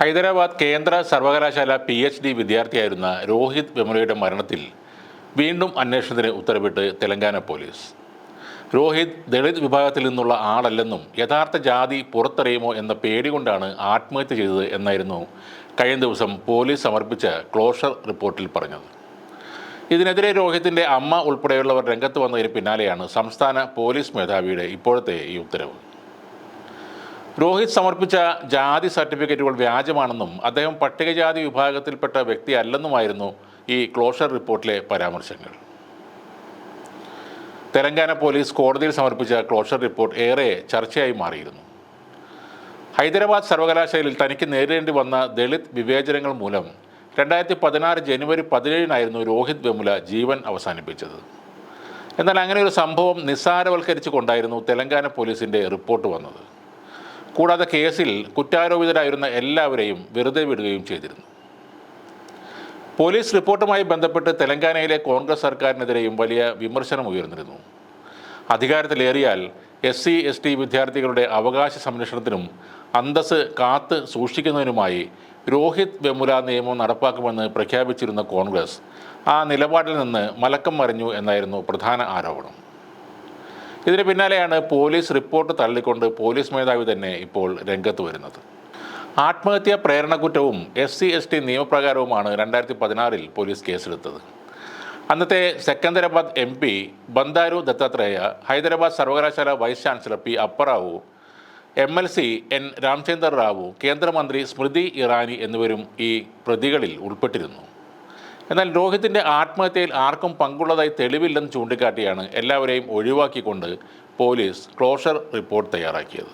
ഹൈദരാബാദ് കേന്ദ്ര സർവകലാശാല P H D വിദ്യാർത്ഥിയായിരുന്ന രോഹിത് വെമുലയുടെ മരണത്തിൽ വീണ്ടും അന്വേഷണത്തിന് ഉത്തരവിട്ട് തെലങ്കാന പോലീസ്. രോഹിത് ദളിത് വിഭാഗത്തിൽ നിന്നുള്ള ആളല്ലെന്നും യഥാർത്ഥ ജാതി പുറത്തറിയുമോ എന്ന പേടി കൊണ്ടാണ് ആത്മഹത്യ ചെയ്തത് എന്നായിരുന്നു കഴിഞ്ഞ ദിവസം പോലീസ് സമർപ്പിച്ച ക്ലോഷർ റിപ്പോർട്ടിൽ പറഞ്ഞത്. ഇതിനെതിരെ രോഹിത്തിന്റെ അമ്മ ഉൾപ്പെടെയുള്ളവർ രംഗത്ത് വന്നതിന് പിന്നാലെയാണ് സംസ്ഥാന പോലീസ് മേധാവിയുടെ ഇപ്പോഴത്തെ ഈ ഉത്തരവ്. രോഹിത് സമർപ്പിച്ച ജാതി സർട്ടിഫിക്കറ്റുകൾ വ്യാജമാണെന്നും അദ്ദേഹം പട്ടികജാതി വിഭാഗത്തിൽപ്പെട്ട വ്യക്തി അല്ലെന്നുമായിരുന്നു ഈ ക്ലോഷർ റിപ്പോർട്ടിലെ പരാമർശങ്ങൾ. തെലങ്കാന പോലീസ് കോടതിയിൽ സമർപ്പിച്ച ക്ലോഷർ റിപ്പോർട്ട് ഏറെ ചർച്ചയായി മാറിയിരുന്നു. ഹൈദരാബാദ് സർവകലാശാലയിൽ തനിക്ക് നേരിടേണ്ടി വന്ന ദളിത് വിവേചനങ്ങൾ മൂലം രണ്ടായിരത്തി പതിനാറ് ജനുവരി പതിനേഴിനായിരുന്നു രോഹിത് വെമുല ജീവൻ അവസാനിപ്പിച്ചത്. എന്നാൽ അങ്ങനെ ഒരു സംഭവം നിസ്സാരവൽക്കരിച്ചു കൊണ്ടായിരുന്നു തെലങ്കാന പോലീസിന്റെ റിപ്പോർട്ട് വന്നത്. കൂടാതെ കേസിൽ കുറ്റാരോപിതരായിരുന്ന എല്ലാവരെയും വെറുതെ വിടുകയും ചെയ്തിരുന്നു. പോലീസ് റിപ്പോർട്ടുമായി ബന്ധപ്പെട്ട് തെലങ്കാനയിലെ കോൺഗ്രസ് സർക്കാരിനെതിരെയും വലിയ വിമർശനം ഉയർന്നിരുന്നു. അധികാരത്തിലേറിയാൽ എസ് സി എസ് ടി വിദ്യാർത്ഥികളുടെ അവകാശ സംരക്ഷണത്തിനും അന്തസ് കാത്ത് സൂക്ഷിക്കുന്നതിനുമായി രോഹിത് വെമുല നിയമം നടപ്പാക്കുമെന്ന് പ്രഖ്യാപിച്ചിരുന്ന കോൺഗ്രസ് ആ നിലപാടിൽ നിന്ന് മലക്കം മറിഞ്ഞു എന്നായിരുന്നു പ്രധാന ആരോപണം. ഇതിന് പിന്നാലെയാണ് പോലീസ് റിപ്പോർട്ട് തള്ളിക്കൊണ്ട് പോലീസ് മേധാവി തന്നെ ഇപ്പോൾ രംഗത്ത് വരുന്നത്. ആത്മഹത്യാ പ്രേരണക്കുറ്റവും എസ് സി എസ് ടി നിയമപ്രകാരവുമാണ് രണ്ടായിരത്തി പതിനാറിൽ പോലീസ് കേസെടുത്തത്. അന്നത്തെ സെക്കന്ദരാബാദ് എം പി ബന്ദാരു ദത്താത്രേയ ഹൈദരാബാദ് സർവകലാശാല vice chancellor P Apparao M L C N Ramachandra Rao കേന്ദ്രമന്ത്രി സ്മൃതി ഇറാനി എന്നിവരും ഈ പ്രതികളിൽ ഉൾപ്പെട്ടിരുന്നു. എന്നാൽ രോഹിത്തിന്റെ ആത്മഹത്യയിൽ ആർക്കും പങ്കുള്ളതായി തെളിവില്ലെന്ന് ചൂണ്ടിക്കാട്ടിയാണ് എല്ലാവരെയും ഒഴിവാക്കിക്കൊണ്ട് പോലീസ് ക്ലോഷർ റിപ്പോർട്ട് തയ്യാറാക്കിയത്.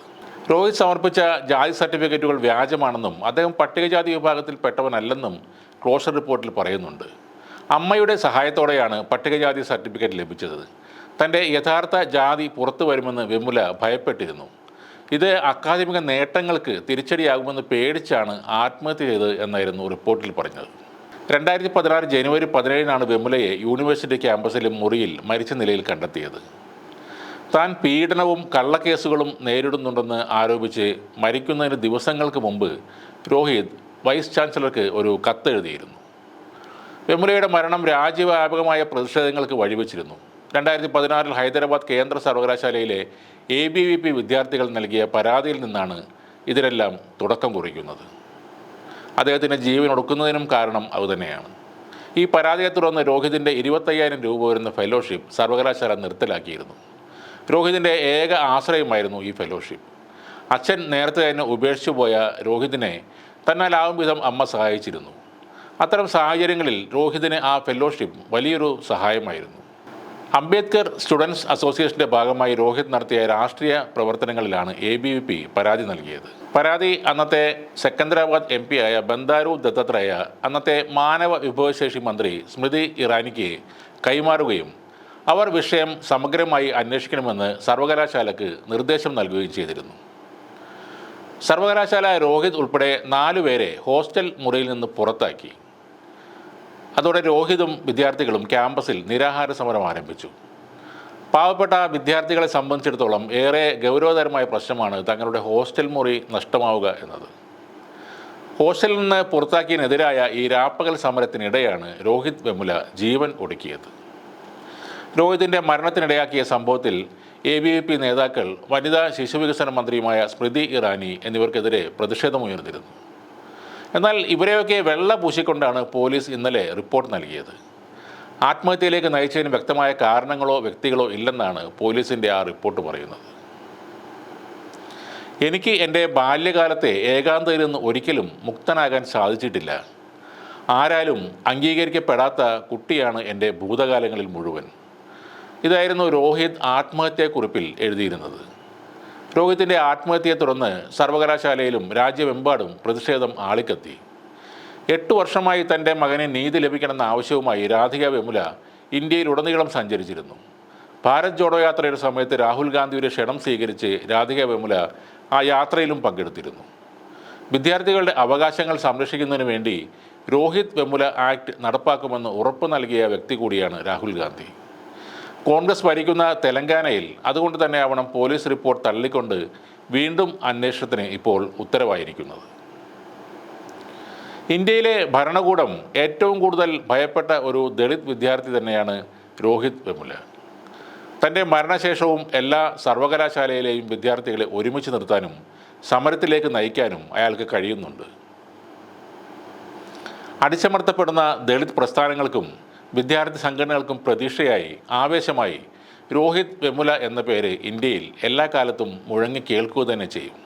രോഹിത് സമർപ്പിച്ച ജാതി സർട്ടിഫിക്കറ്റുകൾ വ്യാജമാണെന്നും അദ്ദേഹം പട്ടികജാതി വിഭാഗത്തിൽപ്പെട്ടവനല്ലെന്നും ക്ലോഷർ റിപ്പോർട്ടിൽ പറയുന്നുണ്ട്. അമ്മയുടെ സഹായത്തോടെയാണ് പട്ടികജാതി സർട്ടിഫിക്കറ്റ് ലഭിച്ചത്. തന്റെ യഥാർത്ഥ ജാതി പുറത്തു വരുമെന്ന് വിമുല ഭയപ്പെട്ടിരുന്നു. ഇത് അക്കാദമിക നേട്ടങ്ങൾക്ക് തിരിച്ചടിയാകുമെന്ന് പേടിച്ചാണ് ആത്മഹത്യ ചെയ്തത് എന്നായിരുന്നു റിപ്പോർട്ടിൽ പറഞ്ഞത്. രണ്ടായിരത്തി പതിനാറ് ജനുവരി പതിനേഴിനാണ് വെമുലയെ യൂണിവേഴ്സിറ്റി ക്യാമ്പസിലെ മുറിയിൽ മരിച്ച നിലയിൽ കണ്ടെത്തിയത്. താൻ പീഡനവും കള്ളക്കേസുകളും നേരിടുന്നുണ്ടെന്ന് ആരോപിച്ച് മരിക്കുന്നതിന് ദിവസങ്ങൾക്ക് മുമ്പ് രോഹിത് വൈസ് ചാൻസലർക്ക് ഒരു കത്തെഴുതിയിരുന്നു വെമുലയുടെ മരണം രാജ്യവ്യാപകമായ പ്രതിഷേധങ്ങൾക്ക് വഴിവെച്ചിരുന്നു. രണ്ടായിരത്തി പതിനാറിൽ ഹൈദരാബാദ് കേന്ദ്ര സർവകലാശാലയിലെ എ ബി വി പി വിദ്യാർത്ഥികൾ നൽകിയ പരാതിയിൽ നിന്നാണ് ഇതിനെല്ലാം തുടക്കം കുറിക്കുന്നത്. അദ്ദേഹത്തിന് ജീവൻ ഒടുക്കുന്നതിനും കാരണം അതുതന്നെയാണ് ഈ പരാതിയെ തുടർന്ന് രോഹിതിന്റെ ഇരുപത്തയ്യായിരം രൂപ വരുന്ന ഫെലോഷിപ്പ് സർവകലാശാല നിർത്തലാക്കിയിരുന്നു. രോഹിതിന്റെ ഏക ആശ്രയമായിരുന്നു ഈ ഫെലോഷിപ്പ് അച്ഛൻ നേരത്തെ തന്നെ ഉപേക്ഷിച്ചു പോയ രോഹിതിനെ തന്നാലാവും വിധം അമ്മ സഹായിച്ചിരുന്നു. അത്തരം സാഹചര്യങ്ങളിൽ രോഹിതിന് ആ ഫെലോഷിപ്പ് വലിയൊരു സഹായമായിരുന്നു. അംബേദ്കർ സ്റ്റുഡൻസ് അസോസിയേഷന്റെ ഭാഗമായി രോഹിത് നടത്തിയ രാഷ്ട്രീയ പ്രവർത്തനങ്ങളിലാണ് എ ബി വി പി പരാതി നൽകിയത്. പരാതി അന്നത്തെ സെക്കന്ദരാബാദ് എം ആയ ബന്ദാരു ദത്തത്രേയ അന്നത്തെ മാനവ വിഭവശേഷി മന്ത്രി സ്മൃതി ഇറാനിക്ക് കൈമാറുകയും അവർ വിഷയം സമഗ്രമായി അന്വേഷിക്കണമെന്ന് സർവകലാശാലക്ക് നിർദ്ദേശം നൽകുകയും ചെയ്തിരുന്നു. സർവകലാശാല രോഹിത് ഉൾപ്പെടെ നാലുപേരെ ഹോസ്റ്റൽ മുറിയിൽ നിന്ന് പുറത്താക്കി. അതോടെ രോഹിതും വിദ്യാർത്ഥികളും ക്യാമ്പസിൽ നിരാഹാര സമരം ആരംഭിച്ചു. പാവപ്പെട്ട വിദ്യാർത്ഥികളെ സംബന്ധിച്ചിടത്തോളം ഏറെ ഗൗരവതരമായ പ്രശ്നമാണ് തങ്ങളുടെ ഹോസ്റ്റൽ മുറി നഷ്ടമാവുക എന്നത്. ഹോസ്റ്റലിൽ നിന്ന് പുറത്താക്കിയതിനെതിരായ ഈ രാപ്പകൽ സമരത്തിനിടെയാണ് രോഹിത് വെമുല ജീവൻ ഒടുക്കിയത്. രോഹിതിന്റെ മരണത്തിനിടയാക്കിയ സംഭവത്തിൽ എ ബി വി പി നേതാക്കൾ വനിതാ ശിശുവികസന മന്ത്രിയുമായ സ്മൃതി ഇറാനി എന്നിവർക്കെതിരെ പ്രതിഷേധമുയർന്നിരുന്നു. എന്നാൽ ഇവരെയൊക്കെ വെള്ള പൂശിക്കൊണ്ടാണ് പോലീസ് ഇന്നലെ റിപ്പോർട്ട് നൽകിയത്. ആത്മഹത്യയിലേക്ക് നയിച്ചതിന് വ്യക്തമായ കാരണങ്ങളോ വ്യക്തികളോ ഇല്ലെന്നാണ് പോലീസിന്റെ ആ റിപ്പോർട്ട് പറയുന്നത്. എനിക്ക് എന്റെ ബാല്യകാലത്തെ ഏകാന്തയിൽ നിന്ന് ഒരിക്കലും മുക്തനാകാൻ സാധിച്ചിട്ടില്ല. ആരാലും അംഗീകരിക്കപ്പെടാത്ത കുട്ടിയാണ് എന്റെ ഭൂതകാലങ്ങളിൽ മുഴുവൻ. ഇതായിരുന്നു രോഹിത് ആത്മഹത്യാക്കുറിപ്പിൽ എഴുതിയിരുന്നത്. രോഹിത്തിന്റെ ആത്മഹത്യയെ തുടർന്ന് സർവകലാശാലയിലും രാജ്യമെമ്പാടും പ്രതിഷേധം ആളിക്കത്തി. എട്ട് വർഷമായി തന്റെ മകനെ നീതി ലഭിക്കണമെന്ന ആവശ്യവുമായി രാധിക വെമുല ഇന്ത്യയിലുടനീളം സഞ്ചരിച്ചിരുന്നു. ഭാരത് ജോഡോ യാത്രയുടെ സമയത്ത് രാഹുൽ ഗാന്ധിയുടെ ക്ഷണം സ്വീകരിച്ച് രാധിക വെമുല ആ യാത്രയിലും പങ്കെടുത്തിരുന്നു. വിദ്യാർത്ഥികളുടെ അവകാശങ്ങൾ സംരക്ഷിക്കുന്നതിന് വേണ്ടി രോഹിത് വെമുല ആക്ട് നടപ്പാക്കുമെന്ന് ഉറപ്പ് നൽകിയ വ്യക്തി കൂടിയാണ് രാഹുൽ ഗാന്ധി. കോൺഗ്രസ് ഭരിക്കുന്ന തെലങ്കാനയിൽ അതുകൊണ്ട് തന്നെ ആവണം പോലീസ് റിപ്പോർട്ട് തള്ളിക്കൊണ്ട് വീണ്ടും അന്വേഷണത്തിന് ഇപ്പോൾ ഉത്തരവായിരിക്കുന്നത്. ഇന്ത്യയിലെ ഭരണകൂടം ഏറ്റവും കൂടുതൽ ഭയപ്പെട്ട ഒരു ദളിത് വിദ്യാർത്ഥി തന്നെയാണ് രോഹിത് വെമുല. തന്റെ മരണശേഷവും എല്ലാ സർവകലാശാലയിലെയും വിദ്യാർത്ഥികളെ ഒരുമിച്ച് നിർത്താനും സമരത്തിലേക്ക് നയിക്കാനും അയാൾക്ക് കഴിയുന്നുണ്ട്. അടിച്ചമർത്തപ്പെടുന്ന ദളിത് പ്രസ്ഥാനങ്ങൾക്കും വിദ്യാർത്ഥി സംഘടനകൾക്കും പ്രതീക്ഷയായി ആവേശമായി രോഹിത് വെമുല എന്ന പേര് ഇന്ത്യയിൽ എല്ലാ കാലത്തും മുഴങ്ങി കേൾക്കുക തന്നെ ചെയ്യും.